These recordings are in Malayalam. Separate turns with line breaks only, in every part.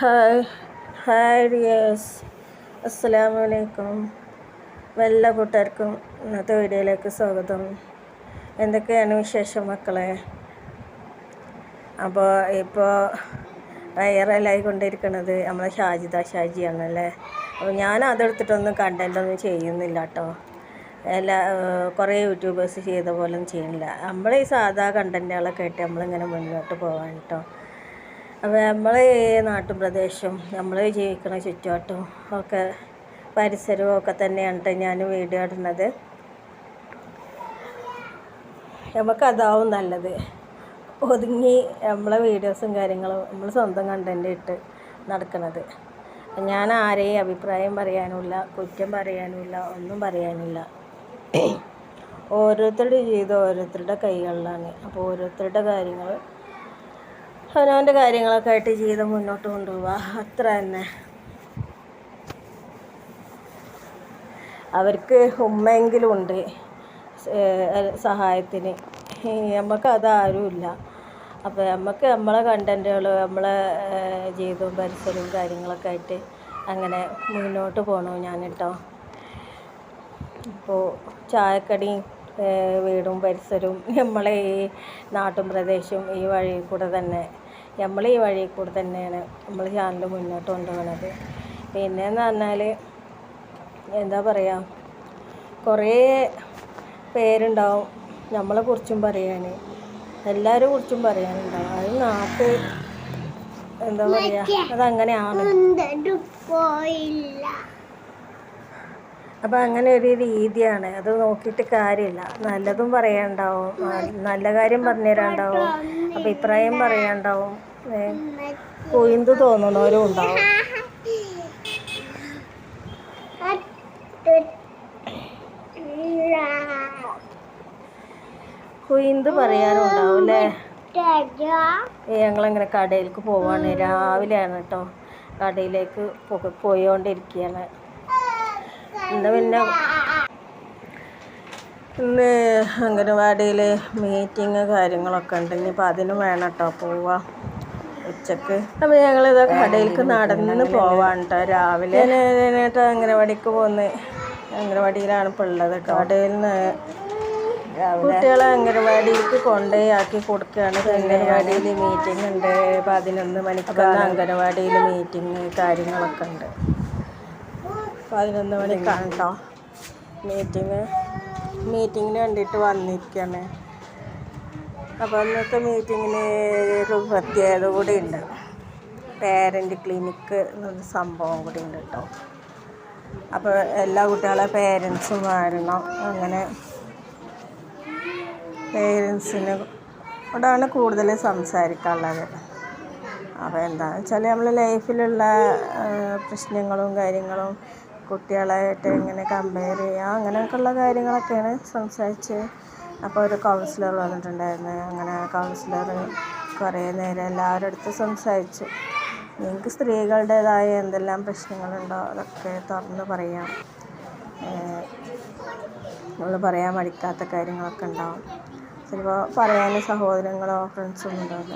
Hi hi dears. അസ്സലാമു അലൈക്കും എല്ലാ കൂട്ടുകാർക്കും ഇന്നത്തെ വീഡിയോയിലേക്ക് സ്വാഗതം. എന്തൊക്കെയാണ് വിശേഷം മക്കളെ? അപ്പോൾ ഇപ്പോൾ വൈറലായി കൊണ്ടിരിക്കുന്നത് നമ്മളെ ഷാജിദ ഷാജിയാണല്ലേ? അപ്പോൾ ഞാൻ അതെടുത്തിട്ടൊന്നും കണ്ടന്റൊന്നും ചെയ്യുന്നില്ല കേട്ടോ എല്ലാ കുറേ യൂട്യൂബേഴ്സ് ചെയ്ത പോലെ ചെയ്യുന്നില്ല. നമ്മൾ ഈ സാധാ കണ്ടന്റുകളൊക്കെ ആയിട്ട് നമ്മളിങ്ങനെ മുന്നോട്ട് പോകാൻ കേട്ടോ അപ്പോൾ നമ്മൾ നാട്ടുപ്രദേശവും നമ്മൾ ജീവിക്കുന്ന ചുറ്റുവട്ടവും ഒക്കെ പരിസരവും ഒക്കെ തന്നെയാണ് ഞാൻ വീഡിയോ ഇടുന്നത് നമുക്കതാവും നല്ലത്. ഒതുങ്ങി നമ്മളെ വീഡിയോസും കാര്യങ്ങളും നമ്മൾ സ്വന്തം കണ്ടന്റ് ഇട്ട് നടക്കുന്നത് ഞാൻ ആരെയും അഭിപ്രായം പറയാനുമില്ല കുറ്റം പറയാനുമില്ല ഒന്നും പറയാനില്ല. ഓരോരുത്തരുടെ ജീവിതം ഓരോരുത്തരുടെ കൈകളിലാണ്. അപ്പോൾ ഓരോരുത്തരുടെ കാര്യങ്ങൾ അവനവന്റെ കാര്യങ്ങളൊക്കെ ആയിട്ട് ജീവിതം മുന്നോട്ട് കൊണ്ടുപോവുക അത്ര തന്നെ. അവർക്ക് ഉമ്മയെങ്കിലും ഉണ്ട് സഹായത്തിന്. നമുക്ക് അതാരുമില്ല അപ്പോൾ നമുക്ക് നമ്മളെ കണ്ടന്റുകൾ നമ്മളെ ജീവിതവും പരിസരവും കാര്യങ്ങളൊക്കെ ആയിട്ട് അങ്ങനെ മുന്നോട്ട് പോകണം ഞാൻ കേട്ടോ ഇപ്പോൾ ചായക്കടിയും വീടും പരിസരവും നമ്മളെ ഈ നാട്ടും പ്രദേശവും ഈ വഴി കൂടെ തന്നെ നമ്മൾ ഈ വഴി കൂടെ തന്നെയാണ് നമ്മൾ ചാനൽ മുന്നോട്ട് കൊണ്ടുപോകുന്നത്. പിന്നെയെന്ന് പറഞ്ഞാൽ എന്താ പറയുക കുറേ പേരുണ്ടാവും നമ്മളെ കുറിച്ചും പറയാൻ. എല്ലാവരെയും കുറിച്ചും പറയാനുണ്ടാവും. അത് നാട്ട് എന്താ പറയുക അതങ്ങനെയാണ്
പോയില്ല
അപ്പം അങ്ങനെ ഒരു രീതിയാണ്. അത് നോക്കിയിട്ട് കാര്യമില്ല. നല്ലതും പറയാനുണ്ടാവും. നല്ല കാര്യം പറഞ്ഞു തരാനുണ്ടാവും അഭിപ്രായം പറയാനുണ്ടാവും. കുയിന്ത് തോന്നണവരും ഉണ്ടാവും. കുയിന്ത് പറയാനും ഉണ്ടാവും അല്ലേ ഞങ്ങളിങ്ങനെ കടയിലേക്ക് പോവാണ്. രാവിലെയാണ് കേട്ടോ. കടയിലേക്ക് പോയോണ്ടിരിക്കുകയാണ് ഇന്ന് പിന്നെ ഇന്ന് അംഗനവാടിയിൽ മീറ്റിങ് കാര്യങ്ങളൊക്കെ ഉണ്ട്. ഇനിയിപ്പോൾ അതിനും വേണം കേട്ടോ പോവാം ഉച്ചയ്ക്ക്. അപ്പോൾ ഇതാ കടയിലേക്ക് നടന്ന് പോവാണ് കേട്ടോ രാവിലെ കേട്ടോ അംഗനവാടിക്ക് പോകുന്നത് അംഗനവാടിയിലാണ് ഇപ്പോൾ ഉള്ളത് കടയിൽ നിന്ന് കുട്ടികളെ അംഗനവാടിക്ക് കൊണ്ടുപോയി ആക്കി കൊടുക്കുകയാണ് അംഗനവാടിയിൽ മീറ്റിംഗ് ഉണ്ട് പതിനൊന്ന് മണിക്ക് അംഗനവാടിയിൽ മീറ്റിംഗ് കാര്യങ്ങളൊക്കെ ഉണ്ട്. പതിനൊന്ന് മണിക്കാണ് കേട്ടോ മീറ്റിംഗ്. മീറ്റിങ്ങിന് വേണ്ടിയിട്ട് വന്നിരിക്കുകയാണ് അപ്പോൾ അന്നത്തെ മീറ്റിങ്ങിന് ഒരു പ്രത്യേകത കൂടി ഉണ്ട്. പേരന്റ് ക്ലിനിക്ക് എന്നൊരു സംഭവം കൂടി ഉണ്ട് കേട്ടോ. അപ്പോൾ എല്ലാ കുട്ടികളെ പേരൻസും വരണം. അങ്ങനെ പേരൻസിന് കൂടാണ് കൂടുതൽ സംസാരിക്കാനുള്ളത്. അപ്പോൾ എന്താണെന്ന് വെച്ചാൽ നമ്മൾ ലൈഫിലുള്ള പ്രശ്നങ്ങളും കാര്യങ്ങളും കുട്ടികളായിട്ട് എങ്ങനെ കമ്പയർ ചെയ്യുക അങ്ങനെയൊക്കെയുള്ള കാര്യങ്ങളൊക്കെയാണ് സംസാരിച്ച് അപ്പോൾ ഒരു കൗൺസിലർ വന്നിട്ടുണ്ടായിരുന്നു. അങ്ങനെ കൗൺസിലർ കുറേ നേരം എല്ലാവരുടെ അടുത്ത് സംസാരിച്ചു. നിങ്ങൾക്ക് സ്ത്രീകളുടേതായ എന്തെല്ലാം പ്രശ്നങ്ങളുണ്ടോ? അതൊക്കെ തുറന്ന് പറയാം. നമ്മൾ പറയാൻ മടിക്കാത്ത കാര്യങ്ങളൊക്കെ ഉണ്ടാവും. ചിലപ്പോൾ പറയാൻ സഹോദരങ്ങളോ ഫ്രണ്ട്സൊന്നും ഉണ്ടാവില്ല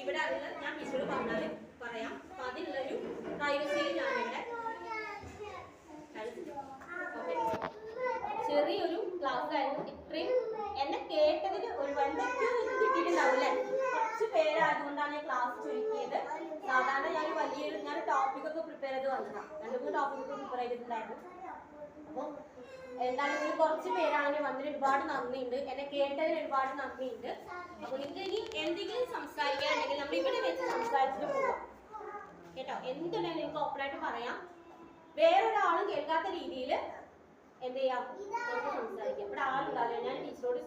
ഇവിടെ ഉള്ള ഞാൻ ടീച്ചറോട് പറഞ്ഞാൽ പറയാം അപ്പൊ അതിനുള്ളൊരു പ്രൈവസിയിൽ ഞാനിവിടെ Okay. ചെറിയൊരു ക്ലാസ് ആയിരുന്നു ഇത്രയും എന്നെ കേട്ടതിന് ഒരു എന്തൊക്കെയോ നിങ്ങൾക്ക് കിട്ടിയിട്ടുണ്ടാവില്ലേ കുറച്ച് പേരായതുകൊണ്ടാണ് ഞാൻ ക്ലാസ് ചുരുക്കിയത്. സാധാരണ ഞാൻ വലിയൊരു ഞാൻ ടോപ്പിക് ഒക്കെ പ്രിപ്പയർ ചെയ്ത് വന്നതാണ് രണ്ട് മൂന്ന് ടോപ്പിക് ഒക്കെ പ്രിപ്പയർ ചെയ്തിട്ടുണ്ടായിരുന്നു. അപ്പോൾ എന്തായാലും കുറച്ച് പേരാണ് വന്നിട്ട് ഒരുപാട് നന്ദിയുണ്ട്. എന്നെ കേട്ടതിന് ഒരുപാട് നന്ദിയുണ്ട്. അപ്പോൾ നിങ്ങൾക്ക് ഇനി എന്തെങ്കിലും സംസാരിക്കാനുണ്ടെങ്കിൽ നമ്മൾ ഇവിടെ വെച്ച് സംസാരിച്ചിട്ട് പോവാം. കേട്ടോ? എന്തുണ്ടെങ്കിലും നിങ്ങൾക്ക് ഓപ്പണായിട്ട് പറയാം. വേറൊരാളും കേൾക്കാത്ത രീതിയിൽ എന്ത് ചെയ്യാം? നമുക്ക് സംസാരിക്കാം. ഇവിടെ ആളുണ്ടാവില്ല ഞാൻ ടീച്ചറോട്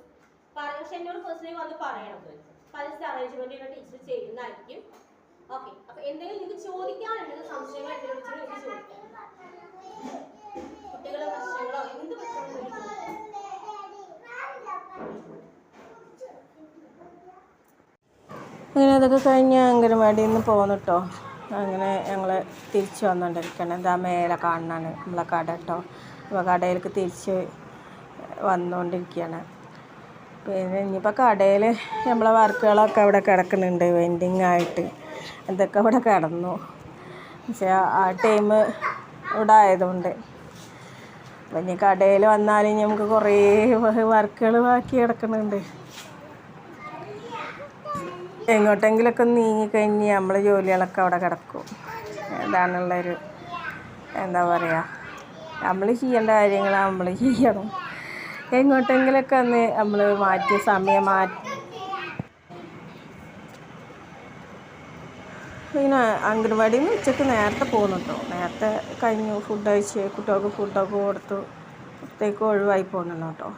പറയാം പക്ഷെ എന്നോട് പേഴ്സണലി വന്ന് പറയണം. പല അറേഞ്ച്മെന്റ് ടീച്ചർ ചെയ്യുന്നതായിരിക്കും. ഓക്കെ അപ്പൊ എന്തെങ്കിലും നിങ്ങൾക്ക് ചോദിക്കാനുണ്ടെങ്കിൽ സംശയങ്ങൾ എനിക്ക് ചോദിക്കാം. കുട്ടികളുടെ പ്രശ്നങ്ങളോ എന്ത് പ്രശ്നങ്ങളോ.
അങ്ങനെ അതൊക്കെ കഴിഞ്ഞ് അംഗനവാടിയിൽ നിന്ന് പോകുന്നു കേട്ടോ അങ്ങനെ ഞങ്ങൾ തിരിച്ചു വന്നുകൊണ്ടിരിക്കണം എന്താ മേലെ കാണാനാണ് നമ്മളെ കട കേട്ടോ അപ്പോൾ കടയിലേക്ക് തിരിച്ച് വന്നുകൊണ്ടിരിക്കുകയാണ് പിന്നെ ഇനിയിപ്പോൾ കടയിൽ നമ്മളെ വർക്കുകളൊക്കെ അവിടെ കിടക്കുന്നുണ്ട് വെൻഡിങ് ആയിട്ട്. അതൊക്കെ അവിടെ കിടന്നു. പക്ഷേ ആ ടൈം ഇവിടെ ആയതുകൊണ്ട്. അപ്പം ഇനി കടയിൽ വന്നാൽ നമുക്ക് കുറേ വർക്കുകൾ ബാക്കി കിടക്കുന്നുണ്ട്. എങ്ങോട്ടെങ്കിലൊക്കെ നീങ്ങിക്കഴിഞ്ഞ് നമ്മളെ ജോലികളൊക്കെ അവിടെ കിടക്കും. അതാണുള്ളൊരു എന്താ പറയുക നമ്മൾ ചെയ്യേണ്ട കാര്യങ്ങൾ നമ്മൾ ചെയ്യണം. എങ്ങോട്ടെങ്കിലൊക്കെ ഒന്ന് നമ്മൾ മാറ്റി സമയം മാറ്റി പിന്നെ അംഗൻവാടിയിൽ നിന്ന് ഉച്ചയ്ക്ക് നേരത്തെ പോകുന്നു കേട്ടോ നേരത്തെ കഴിഞ്ഞു. ഫുഡ് കഴിച്ച് കുട്ടികൾക്ക് ഫുഡൊക്കെ കൊടുത്തു. പുറത്തേക്ക് ഒഴിവായി പോകുന്നുണ്ടോ കേട്ടോ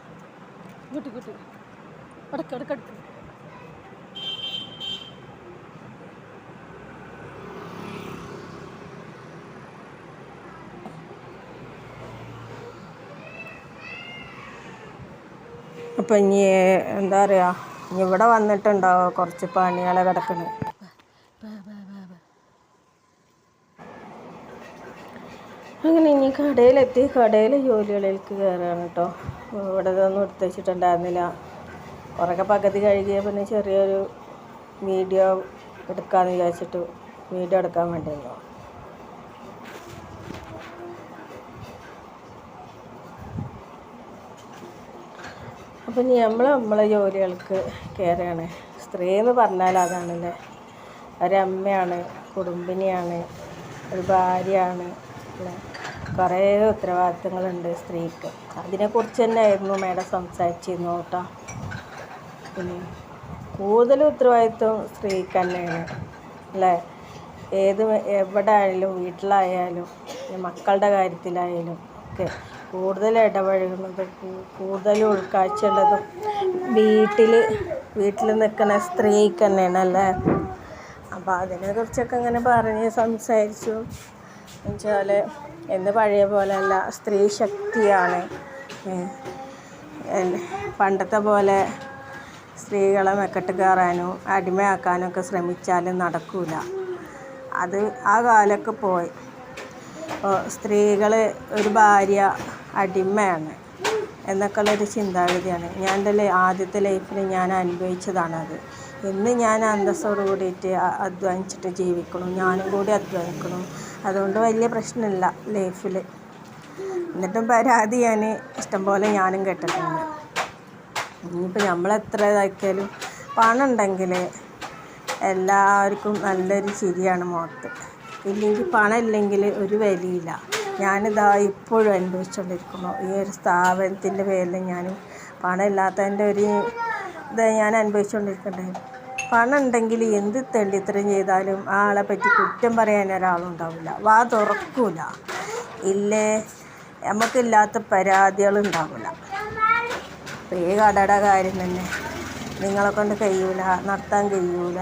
അപ്പം ഇനി എന്താ പറയുക ഇവിടെ വന്നിട്ടുണ്ടാവും കുറച്ച് പണികളെ കിടക്കണേ. അങ്ങനെ ഇനി കടയിലെത്തി. കടയിൽ ജോലികളിലേക്ക് കയറുകയാണ് കേട്ടോ ഇവിടെ ഇതൊന്നും എടുത്ത് വെച്ചിട്ടുണ്ടായിരുന്നില്ല കുറേയൊക്കെ പകുതി കഴുകിയ പിന്നെ ചെറിയൊരു വീഡിയോ എടുക്കാമെന്ന് വിചാരിച്ചിട്ട് വീഡിയോ എടുക്കാൻ വേണ്ടിയിരുന്നു അപ്പം നമ്മൾ നമ്മളെ ജോലികൾക്ക് കയറുകയാണ് സ്ത്രീ എന്ന് പറഞ്ഞാൽ അതാണല്ലേ ഒരമ്മയാണ് കുടുംബിനിയാണ് ഒരു ഭാര്യയാണ്. അല്ലേ? കുറേ ഉത്തരവാദിത്തങ്ങളുണ്ട് സ്ത്രീക്ക്. അതിനെക്കുറിച്ച് തന്നെ ആയിരുന്നു മേഡം സംസാരിച്ചിരുന്നു കേട്ടോ. പിന്നെ കൂടുതൽ ഉത്തരവാദിത്വം സ്ത്രീക്ക് തന്നെയാണ്. അല്ലേ? ഏത് എവിടെ ആയാലും വീട്ടിലായാലും മക്കളുടെ കാര്യത്തിലായാലും ഒക്കെ കൂടുതൽ ഇടപഴകുന്നത് കൂടുതൽ ഉൾക്കാഴ്ചയുള്ളതും വീട്ടിൽ വീട്ടിൽ നിൽക്കുന്ന സ്ത്രീക്ക് തന്നെയാണ് അല്ലേ? അപ്പോൾ അതിനെക്കുറിച്ചൊക്കെ ഇങ്ങനെ പറഞ്ഞ് സംസാരിച്ചു. എന്നുവെച്ചാൽ എന്ന് പഴയ പോലെയല്ല സ്ത്രീ ശക്തിയാണ്. പണ്ടത്തെ പോലെ സ്ത്രീകളെ മെക്കെട്ട് കയറാനും അടിമയാക്കാനും ഒക്കെ ശ്രമിച്ചാലും നടക്കില്ല അത് ആ കാലമൊക്കെ പോയി. സ്ത്രീകൾ ഒരു ഭാര്യ അടിമയാണ് എന്നൊക്കെ ഉള്ളൊരു ചിന്താഗതിയാണ്. ഞാൻ എന്റെ ആദ്യത്തെ ലൈഫിൽ ഞാൻ അനുഭവിച്ചതാണത്. ഇന്ന് ഞാൻ അന്തസ്സോട് കൂടിയിട്ട് അധ്വാനിച്ചിട്ട് ജീവിക്കണം ഞാനും കൂടി അധ്വാനിക്കണം അതുകൊണ്ട് വലിയ പ്രശ്നമില്ല ലൈഫിൽ എന്നിട്ടും പരാതി ഞാൻ ഇഷ്ടംപോലെ ഞാനും കേട്ടിട്ടുണ്ട്. ഇനിയിപ്പോൾ നമ്മൾ എത്ര ഇതാക്കിയാലും പണം ഉണ്ടെങ്കിൽ എല്ലാവർക്കും നല്ലൊരു ചിരിയാണ് മുഖത്ത്. ഇല്ലെങ്കിൽ പണം ഇല്ലെങ്കിൽ ഒരു വിലയില്ല. ഞാനിതാ ഇപ്പോഴും അനുഭവിച്ചുകൊണ്ടിരിക്കുന്നു ഈ ഒരു സ്ഥാപനത്തിന്റെ പേരിൽ ഞാൻ പണം ഇല്ലാത്തതിന്റെ ഒരു ഇത് ഞാൻ അനുഭവിച്ചുകൊണ്ടിരിക്കുന്നുണ്ട് പണം ഉണ്ടെങ്കിൽ എന്ത് തെണ്ടിത്തരം ചെയ്താലും ആളെ പറ്റി കുറ്റം പറയാൻ ഒരാളുണ്ടാവില്ല. വാ തുറക്കൂല. ഇല്ലേ? നമുക്കില്ലാത്ത പരാതികൾ ഉണ്ടാവില്ല ഇപ്പോൾ ഈ കടയുടെ കാര്യം തന്നെ. നിങ്ങളെ കൊണ്ട് കഴിയൂല നടത്താൻ കഴിയൂല.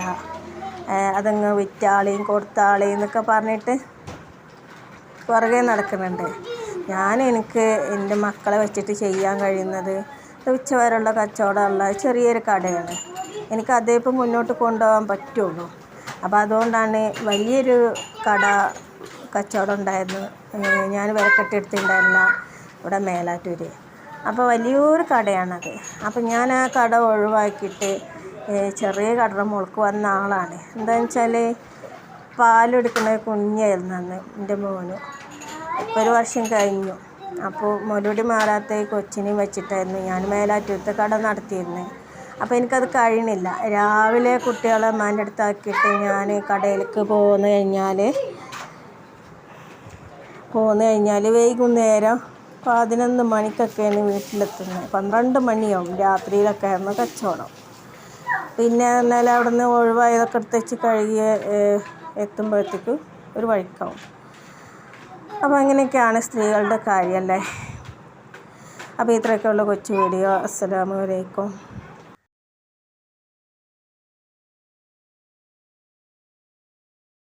അതങ്ങ് വിറ്റാളെയും കൊടുത്താളെയും എന്നൊക്കെ പറഞ്ഞിട്ട് പുറകെ നടക്കുന്നുണ്ട്. ഞാൻ എനിക്ക് എന്റെ മക്കളെ വെച്ചിട്ട് ചെയ്യാൻ കഴിയുന്നത് ഉച്ച വരെയുള്ള കച്ചവടമുള്ള ചെറിയൊരു കടയാണ്. എനിക്ക് അതേപ്പം മുന്നോട്ട് കൊണ്ടുപോകാൻ പറ്റുള്ളൂ. അപ്പോൾ അതുകൊണ്ടാണ് വലിയൊരു കട കച്ചവടം ഉണ്ടായിരുന്നു. ഞാൻ വിലക്കെട്ടെടുത്തിട്ടുണ്ടായിരുന്ന ഇവിടെ മേലാറ്റൂർ അപ്പോൾ വലിയൊരു കടയാണത്. അപ്പോൾ ഞാൻ ആ കട ഒഴിവാക്കിയിട്ട് ചെറിയ കടറ മുളക്ക് വന്ന ആളാണ്. എന്താണെന്ന് വെച്ചാൽ പാലെടുക്കുന്ന കുഞ്ഞായിരുന്നു അന്ന് എന്റെ മോന്. ഒരു വർഷം കഴിഞ്ഞു. അപ്പോൾ മുലൂടി മാറാത്ത കൊച്ചിനെയും വെച്ചിട്ടായിരുന്നു ഞാൻ മേലാറ്റൂരത്തെ കട നടത്തിയിരുന്നത് അപ്പോൾ എനിക്കത് കഴിയണില്ല. രാവിലെ കുട്ടികളെ അമ്മാന്റെ അടുത്താക്കിയിട്ട് ഞാൻ കടയിലേക്ക് പോന്നു കഴിഞ്ഞാൽ പോന്നു കഴിഞ്ഞാൽ വൈകുന്നേരം പതിനൊന്ന് മണിക്കൊക്കെയാണ് വീട്ടിലെത്തുന്നത് പന്ത്രണ്ട് മണിയാവും രാത്രിയിലൊക്കെ ആയിരുന്നു കച്ചവടം. പിന്നെ എന്നാൽ അവിടെ നിന്ന് ഒഴിവായതൊക്കെ എടുത്ത് വെച്ച് കഴുകി എത്തുമ്പോഴത്തേക്കും ഒരു വഴിക്കാവും. അപ്പോൾ അങ്ങനെയൊക്കെയാണ് സ്ത്രീകളുടെ കാര്യം അല്ലേ അപ്പോൾ ഇത്രയൊക്കെയുള്ള കൊച്ചു വീഡിയോ. അസ്സലാമു അലൈക്കും.